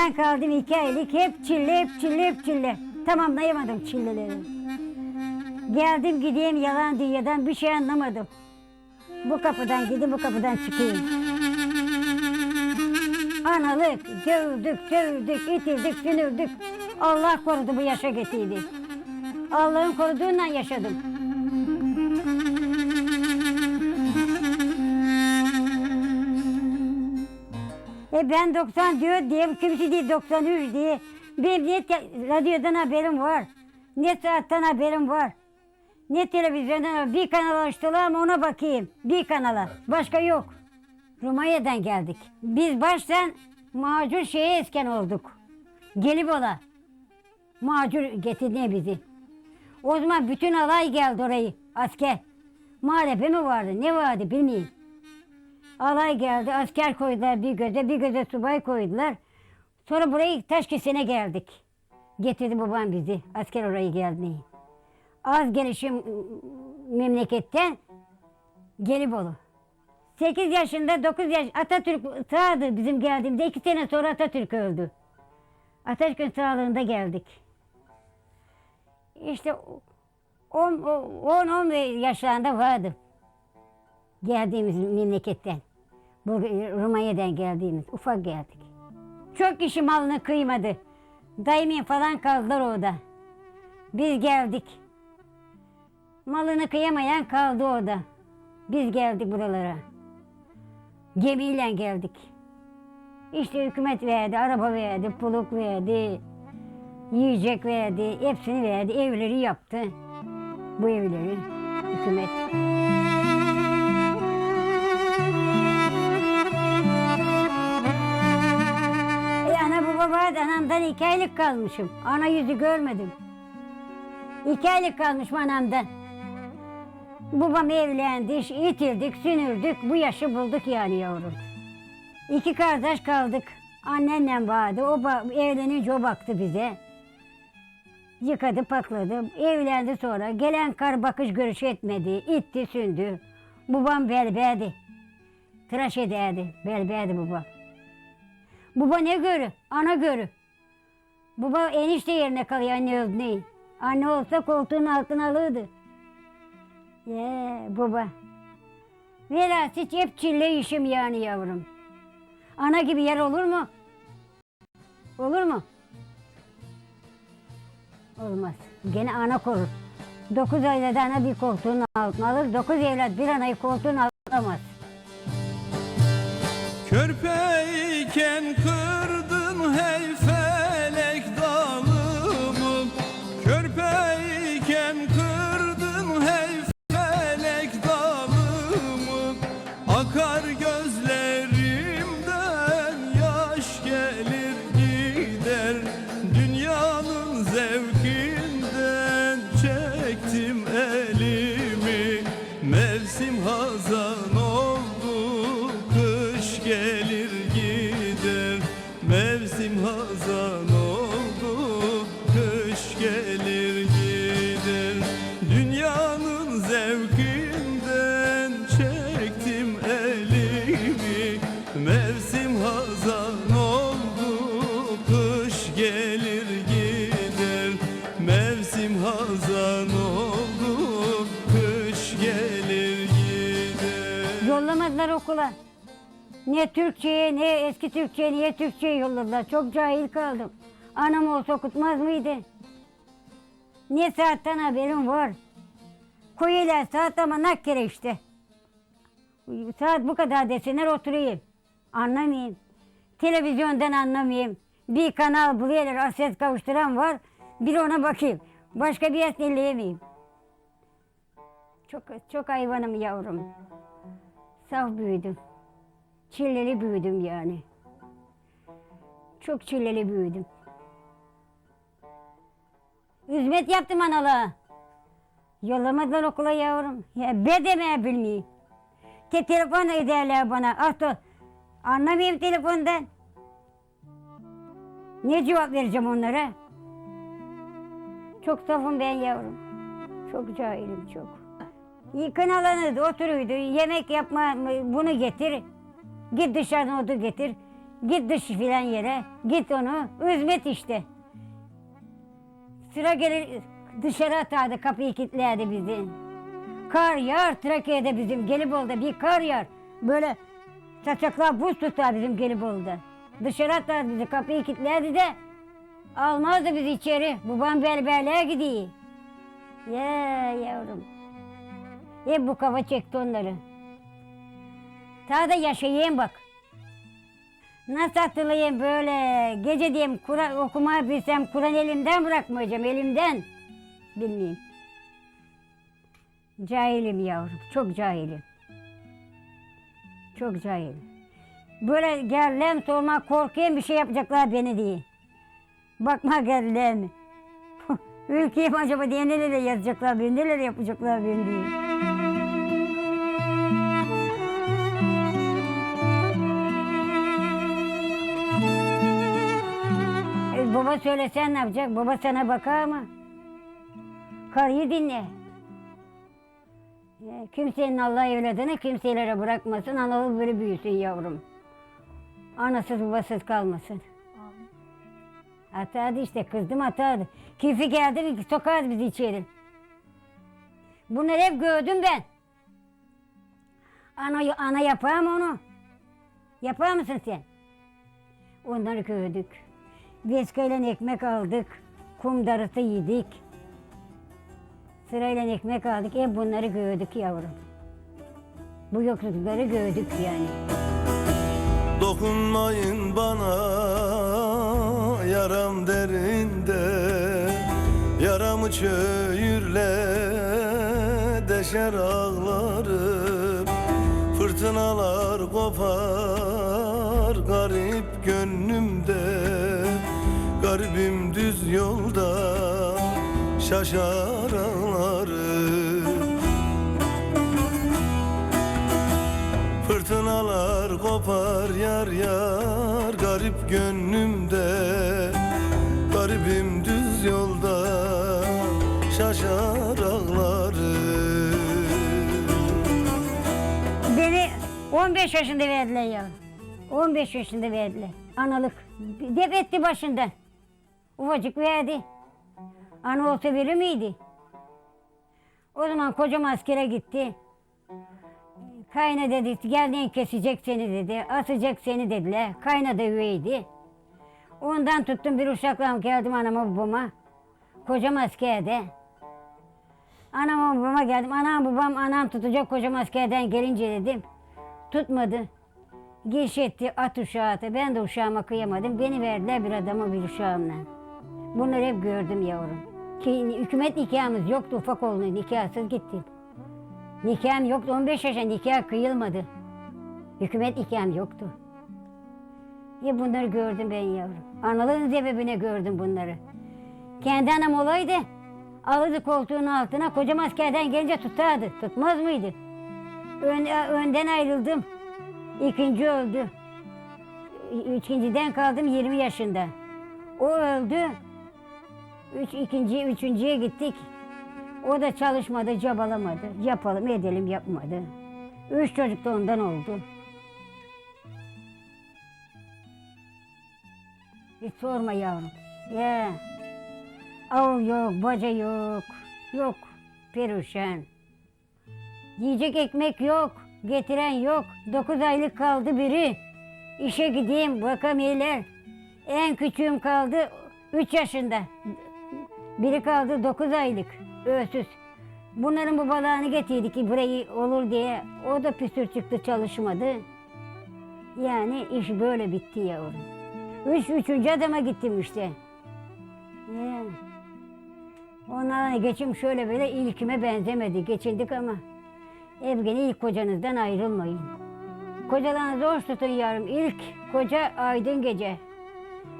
Anamdan kaldım iki aylık hep çille hep çille hep çille. Tamamlayamadım çilleleri. Geldim gideyim yalan dünyadan bir şey anlamadım. Bu kapıdan gidip bu kapıdan çıkayım. Analık, dövdük, dövdük, itildik, sünürdük. Allah korudu bu yaşa getirdi. Allah'ın koruduğundan yaşadım. E ben 90 diyor diye kimisi değil 93 diye. Benim ne radyodan haberim var. Ne saatten haberim var. Ne televizyondan. Bir kanal açtılar ama ona bakayım. Bir kanala. Başka yok. Rumanya'dan geldik. Biz baştan macur şeye esken olduk. Gelibolu. Macur getirdi bizi. O zaman bütün alay geldi orayı asker. Muharebe mi vardı ne vardı bilmiyorum. Alay geldi asker koydular bir göze bir göze subay koydular. Sonra burayı Taşkesen'e geldik. Getirdi babam bizi asker orayı geldi. Az gelişim ıı, memleketten Gelibolu. 8 yaşında 9 yaş Atatürk sağdı bizim geldiğimde 2 sene sonra Atatürk öldü. Atatürk'ün sağlığında geldik. İşte 10-10 yaşlarında vardım. Geldiğimiz memleketten. Bu Rumanya'dan geldiğimiz ufak geldik. Çok kişi malını kıymadı. Dayımın falan kaldılar orada. Biz geldik. Malını kıyamayan kaldı orada. Biz geldik buralara. Gemiyle geldik. İşte hükümet verdi, araba verdi, puluk verdi, yiyecek verdi, hepsini verdi, evleri yaptı. Bu evleri hükümet. Anamdan iki aylık kalmışım. Ana yüzü görmedim. İki aylık kalmışım anamdan. Babam evlendi, itildik, sünürdük, bu yaşı bulduk yani yavrum. İki kardeş kaldık. Annenle vardı, o evlenince o baktı bize. Yıkadı, pakladı, evlendi sonra. Gelen kar bakış görüş etmedi, itti, sündü. Babam belbeydi. Tıraş ederdi, belbeydi babam. Baba ne görü? Ana görü. Baba enişte yerine kalıyor anne öldü neyi? Anne olsa koltuğun altına alırdı. Ye baba. Velasit hep çille işim yani yavrum. Ana gibi yer olur mu? Olur mu? Olmaz. Gene ana korur. Dokuz ayda da ana bir koltuğun altına alır. Dokuz evlat bir anayı koltuğun altına alamaz. diken kır. Ne Türkçe'ye ne eski Türkçe'ye niye Türkçe'ye yolladılar. Çok cahil kaldım. Anam olsa okutmaz mıydı? Ne saatten haberim var. Koyuyorlar saat ama nakkere işte. Saat bu kadar deseler oturayım. Anlamayayım. Televizyondan anlamayayım. Bir kanal buluyorlar aset kavuşturan var. Bir ona bakayım. Başka bir yer dinleyemeyim. Çok, çok hayvanım yavrum. Saf büyüdüm. Çilleli büyüdüm yani. Çok çilleli büyüdüm. Hizmet yaptım analığa. Yollamadılar okula yavrum. Ya be demeye bilmeyeyim. Te telefon ederler bana. Artık anlamayayım telefondan. Ne cevap vereceğim onlara? Çok safım ben yavrum. Çok cahilim çok. Yıkın alanı oturuydu. Yemek yapma bunu getir. Git dışarıdan otur getir. Git dış filan yere. Git onu. Hizmet işte. Sıra gelir dışarı atardı kapıyı kilitlerdi bizi. Kar yağar Trakya'da bizim Gelibolu'da bir kar yağar. Böyle saçaklar buz tutar bizim Gelibolu'da. Dışarı atardı bizi kapıyı kilitlerdi de almazdı bizi içeri. Babam berberliğe gidiyor. Ya yavrum. Hep bu kafa çekti onları. Ta da yaşayayım bak. Nasıl hatırlayayım böyle gece diyeyim Kur'an okumayı bilsem Kur'an elimden bırakmayacağım elimden. Bilmeyeyim. Cahilim yavrum çok cahilim. Çok cahilim. Böyle gerlem sorma korkuyorum bir şey yapacaklar beni diye. Bakma gerlem. Ülkeyim acaba diye neler yazacaklar beni neler yapacaklar beni diye. Baba söylesen ne yapacak? Baba sana bakar mı? Karıyı dinle. Kimsenin Allah evladını kimselere bırakmasın. Analı böyle büyüsün yavrum. Anasız babasız kalmasın. Atardı işte kızdım atardı. Kifi geldi mi sokardı bizi içeri. Bunları hep gördüm ben. Ana, ana yapar mı onu? Yapar mısın sen? Onları gördük. Veskayla ekmek aldık. Kum darısı yedik. Sırayla ekmek aldık. Hep bunları gördük yavrum. Bu yoklukları gördük yani. Dokunmayın bana yaram derinde Yaramı çöğürle deşer ağlarım Fırtınalar kopar garip gönlümde Garibim düz yolda şaşar ağlarım Fırtınalar kopar yar yar Garip gönlümde Garibim düz yolda Şaşar ağlarım Beni 15 yaşında verdiler ya. 15 yaşında verdiler. Analık. Def etti başından. Ufacık verdi. Ana olsa verir miydi? O zaman kocam askere gitti. Kayna dedi, geldin kesecek seni dedi, asacak seni dediler. Kayna da üveydi. Ondan tuttum bir uşakla geldim anama babama. Kocam askerde. Anama babama geldim. Anam babam anam tutacak kocam askerden gelince dedim. Tutmadı. Geç etti at uşağı. Ben de uşağıma kıyamadım. Beni verdiler bir adama bir uşağımla. Bunları hep gördüm yavrum. Ki hükümet nikahımız yoktu ufak oğlunun nikahsız gittim. Nikahım yoktu 15 yaşında nikah kıyılmadı. Hükümet nikahım yoktu. Ya bunları gördüm ben yavrum. Analığın sebebine gördüm bunları. Kendi anam olaydı. Alırdı koltuğun altına kocam askerden gelince tutardı. Tutmaz mıydı? Ön, önden ayrıldım. İkinci öldü. İkinciden kaldım 20 yaşında. O öldü. Üç, ikinci, üçüncüye gittik. O da çalışmadı, cabalamadı. Yapalım, edelim yapmadı. Üç çocuk da ondan oldu. Hiç sorma yavrum. Ya. Av yok, baca yok. Yok. Perişan. Yiyecek ekmek yok. Getiren yok. Dokuz aylık kaldı biri. İşe gideyim bakamıyorlar. En küçüğüm kaldı üç yaşında. Biri kaldı dokuz aylık. Öğsüz. Bunların babalarını getirdik ki burayı olur diye. O da püsür çıktı çalışmadı. Yani iş böyle bitti yavrum. Üç, üçüncü adama gittim işte. Ya. Onlarla geçim şöyle böyle ilkime benzemedi. Geçindik ama. Evgeni ilk kocanızdan ayrılmayın. Kocalarınızı hoş tutun yavrum. İlk koca aydın gece.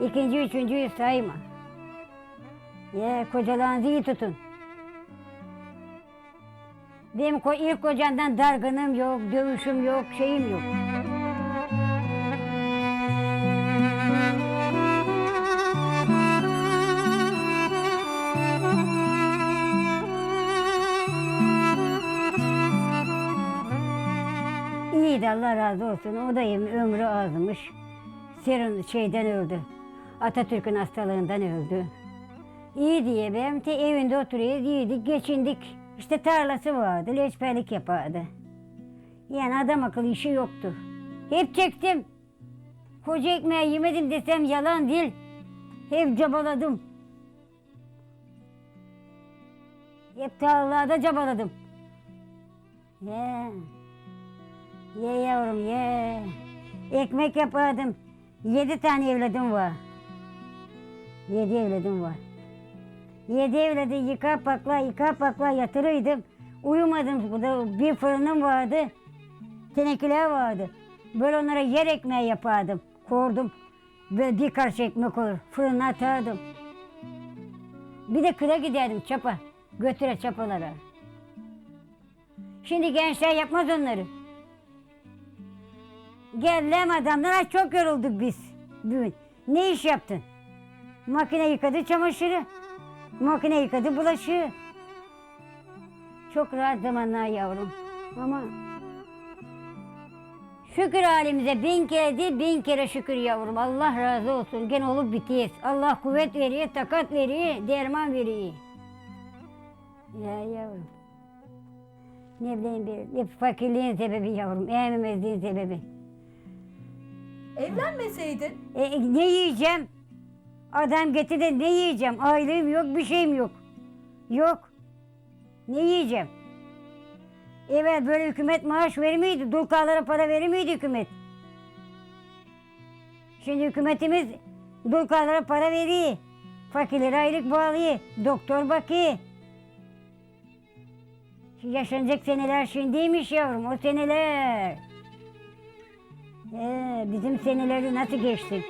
İkinci, üçüncüyü sayma. Ya kocalarınızı iyi tutun. Benim ko ilk kocamdan dargınım yok, dövüşüm yok, şeyim yok. İyiydi Allah razı olsun. O da ömrü azmış. Serum şeyden öldü. Atatürk'ün hastalığından öldü. İyi diye benim de evinde oturuyoruz, iyiydik, geçindik. İşte tarlası vardı, leçperlik yapardı. Yani adam akıllı işi yoktu. Hep çektim. Koca ekmeği yemedim desem yalan değil. Hep cabaladım. Hep tarlalarda cabaladım. Ye. Ye yavrum ye. Ekmek yapardım. Yedi tane evladım var. Yedi evladım var. Yedi evladı yıka pakla yıka pakla yatırıyordum. Uyumadım. Burada bir fırınım vardı. Tenekeler vardı. Böyle onlara yer ekmeği yapardım. Kordum. Böyle bir karşı ekmek olur. Fırına atardım. Bir de kıra giderdim çapa. Götüre çapalara. Şimdi gençler yapmaz onları. Gellem adamlar çok yorulduk biz. Bugün. Ne iş yaptın? Makine yıkadı çamaşırı. Makine yıkadı bulaşığı. Çok rahat zamanlar yavrum. Ama şükür halimize bin kere değil bin kere şükür yavrum. Allah razı olsun. Gene olup bitiyiz. Allah kuvvet veriyor, takat veriyor, derman veriyor. Ya yavrum. Ne bileyim bir, ne fakirliğin sebebi yavrum, eğmemezliğin sebebi. Evlenmeseydin E, ne yiyeceğim? Adam getirdi ne yiyeceğim? Ailem yok, bir şeyim yok. Yok. Ne yiyeceğim? Evet böyle hükümet maaş vermiyordu. Dulkalara para vermiyordu hükümet. Şimdi hükümetimiz dulkalara para veriyor. Fakirlere aylık bağlıyor. Doktor bakıyor. Yaşanacak seneler şimdiymiş yavrum o seneler. Ee, bizim seneleri nasıl geçti?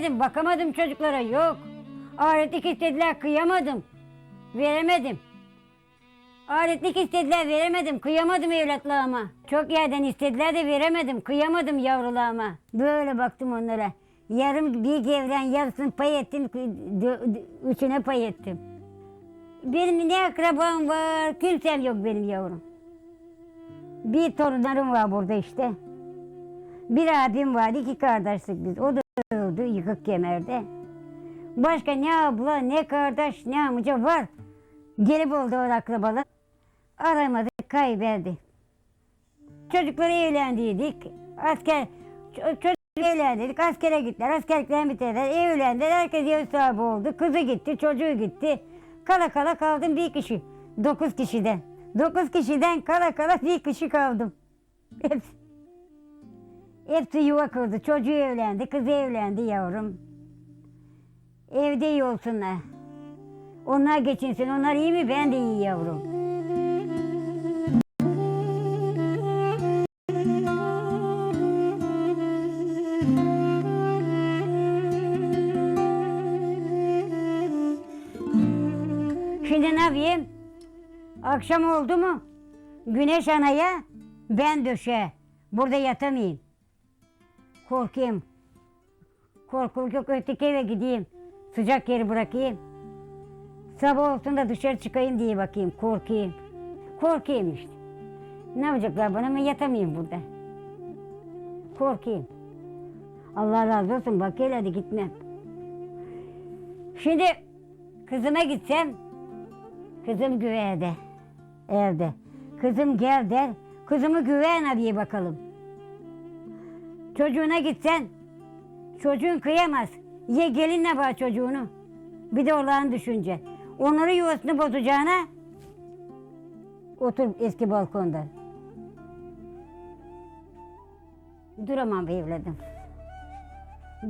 Vermedim, bakamadım çocuklara, yok. Aletlik istediler, kıyamadım. Veremedim. Aletlik istediler, veremedim. Kıyamadım evlatlarıma. Çok yerden istediler de veremedim. Kıyamadım yavrularıma. Böyle baktım onlara. Yarım bir gevren yarısını pay ettim, üçüne pay ettim. Benim ne akrabam var, kimsem yok benim yavrum. Bir torunlarım var burada işte. Bir abim var, iki kardeşlik biz. O da öldü yıkık kemerde. Başka ne abla, ne kardeş, ne amca var. Gelip oldu o akrabalar. Aramadık, kaybettik. Çocukları evlendiydik. Asker, ço- çocuk evlendirdik. Askere gittiler. Askerlikten bitirdiler. Evlendiler. Herkes ev sahibi oldu. Kızı gitti, çocuğu gitti. Kala kala kaldım bir kişi. Dokuz kişiden. Dokuz kişiden kala kala bir kişi kaldım. Hepsi. Hepsi yuva kurdu. Çocuğu evlendi, kızı evlendi yavrum. Evde iyi olsunlar. Onlar geçinsin. Onlar iyi mi? Ben de iyi yavrum. Şimdi ne yapayım? Akşam oldu mu? Güneş anaya, ben döşe. Burada yatamayayım. Korkayım. Korkuluk yok öteki eve gideyim. Sıcak yeri bırakayım. Sabah olsun da dışarı çıkayım diye bakayım. Korkayım. Korkayım işte. Ne yapacaklar bana? Ben yatamayayım burada. Korkayım. Allah razı olsun. Bak hele hadi gitmem. Şimdi kızıma gitsem kızım güveyde. Evde. Kızım gel der. Kızımı güveyen diye bakalım. Çocuğuna gitsen çocuğun kıyamaz. Ye gelinle bak çocuğunu. Bir de olan düşünce. Onları yuvasını bozacağına otur eski balkonda. Duramam evladım.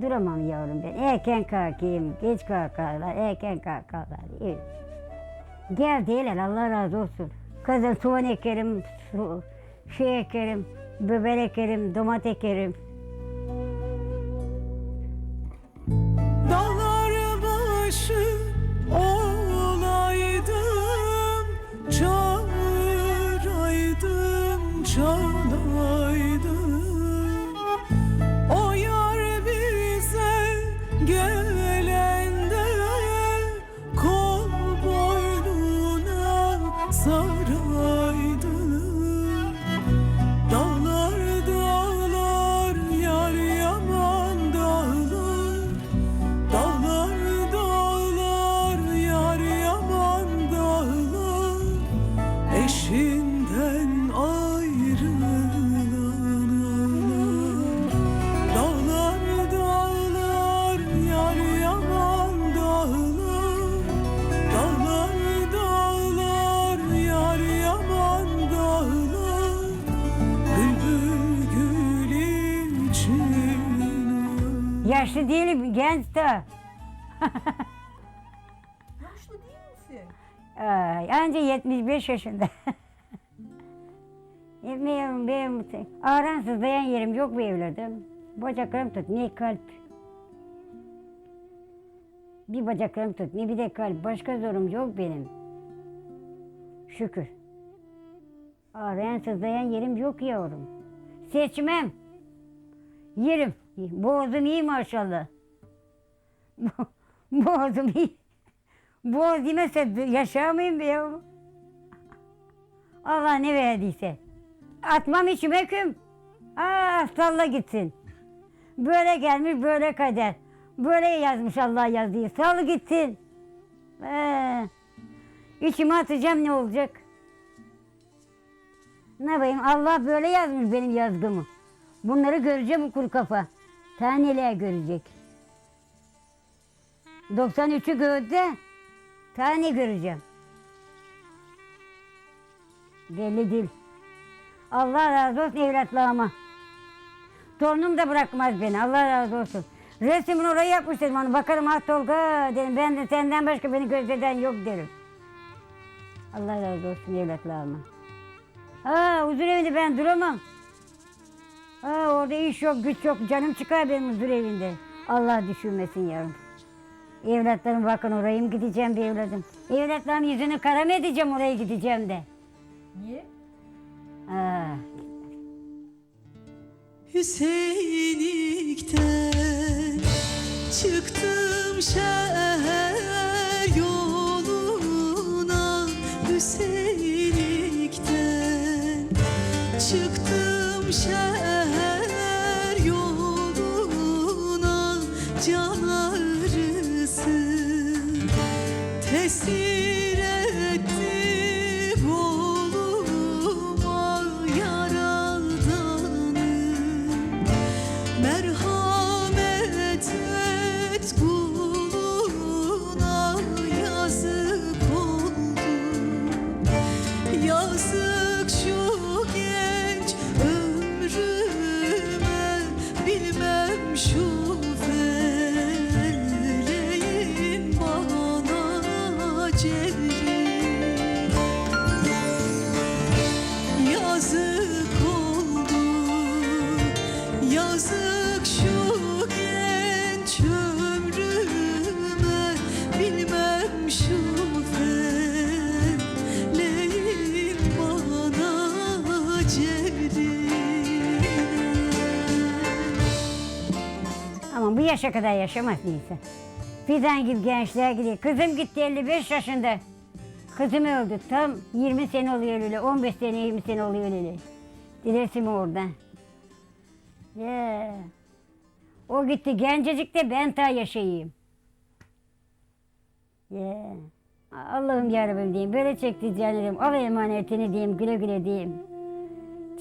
Duramam yavrum ben. Erken kalkayım, geç kalkarlar, erken kalkarlar. İyi. Gel değiller Allah razı olsun. Kızım soğan ekerim, şey ekerim, biber ekerim, domates ekerim. 是。Değilim, genç de. Yaşlı değil misin? Ay, anca 75 yaşında. Bilmiyorum benim ağransız dayan yerim yok bu evladım. Bacaklarım tut, ne kalp. Bir bacaklarım tut, ne bir de kalp. Başka zorum yok benim. Şükür. Ağrayan sızlayan yerim yok yavrum. Seçmem. Yerim. Boğazım iyi maşallah. Boğazım iyi. Boğaz yemezse yaşar mıyım be yavrum? Allah ne verdiyse. Atmam içime küm. Aa salla gitsin. Böyle gelmiş böyle kader. Böyle yazmış Allah yazıyı. Sal gitsin. Ee, içime atacağım ne olacak? Ne yapayım Allah böyle yazmış benim yazgımı. Bunları göreceğim kuru kafa. Taneler görecek. 93'ü gördü. Tane göreceğim. Belli değil. Allah razı olsun evlatlarıma. Torunum da bırakmaz beni. Allah razı olsun. Resmini oraya yapmış dedim. Hani bakarım ah Tolga dedim. Ben de senden başka beni gözleden yok derim. Allah razı olsun evlatlarıma. Ha huzur evinde ben duramam. Ha orada iş yok, güç yok. Canım çıkar benim huzur evinde. Allah düşürmesin yavrum. Evlatlarım bakın oraya mı gideceğim bir evladım. Evlatlarım yüzünü kara mı edeceğim oraya gideceğim de. Niye? Ha. Hüseyinlikten çıktım şehir yoluna Hüseyinlikten çıktım şehir 色 yaşa kadar yaşamaz değilse. Fidan gibi gençler gidiyor. Kızım gitti 55 yaşında. Kızım öldü. Tam 20 sene oluyor öyle. 15 sene 20 sene oluyor öyle. Dilesim orada. Ya. O gitti gencecik de ben ta yaşayayım. Ya. Allah'ım yarabbim diyeyim. Böyle çekti canım. Al emanetini diyeyim. Güle güle diyeyim.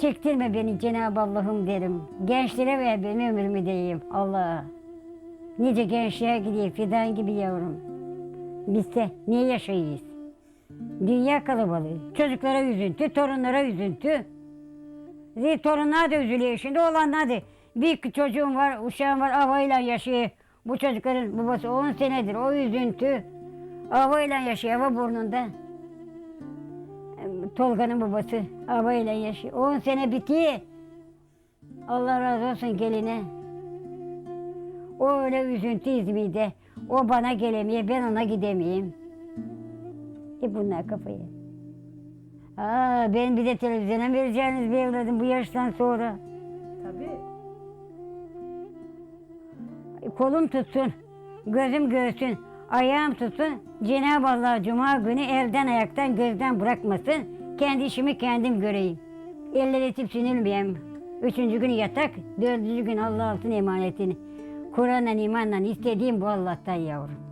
Çektirme beni Cenab-ı Allah'ım derim. Gençlere ver benim ömrümü diyeyim. Allah. Nice gençliğe gidiyor fidan gibi yavrum. Biz de niye yaşayız? Dünya kalabalığı. Çocuklara üzüntü, torunlara üzüntü. Zil torunlar da üzülüyor şimdi olanlar da. Bir çocuğum var, uşağım var, avayla yaşıyor. Bu çocukların babası 10 senedir o üzüntü. Avayla yaşıyor, hava burnunda. Tolga'nın babası avayla yaşıyor. 10 sene bitiyor. Allah razı olsun geline. O öyle üzüntü İzmir'de. O bana gelemiyor, ben ona gidemeyeyim. E bunlar kafayı. Aa, ben bir de televizyona vereceğiniz bir evladım bu yaştan sonra. Tabii. Kolum tutsun, gözüm göğsün, ayağım tutsun. Cenab-ı Allah cuma günü elden ayaktan gözden bırakmasın. Kendi işimi kendim göreyim. Eller etip sinilmeyeyim. Üçüncü gün yatak, dördüncü gün Allah altın emanetini. Kur'an'la imanla istediğim bu Allah'tan yavrum.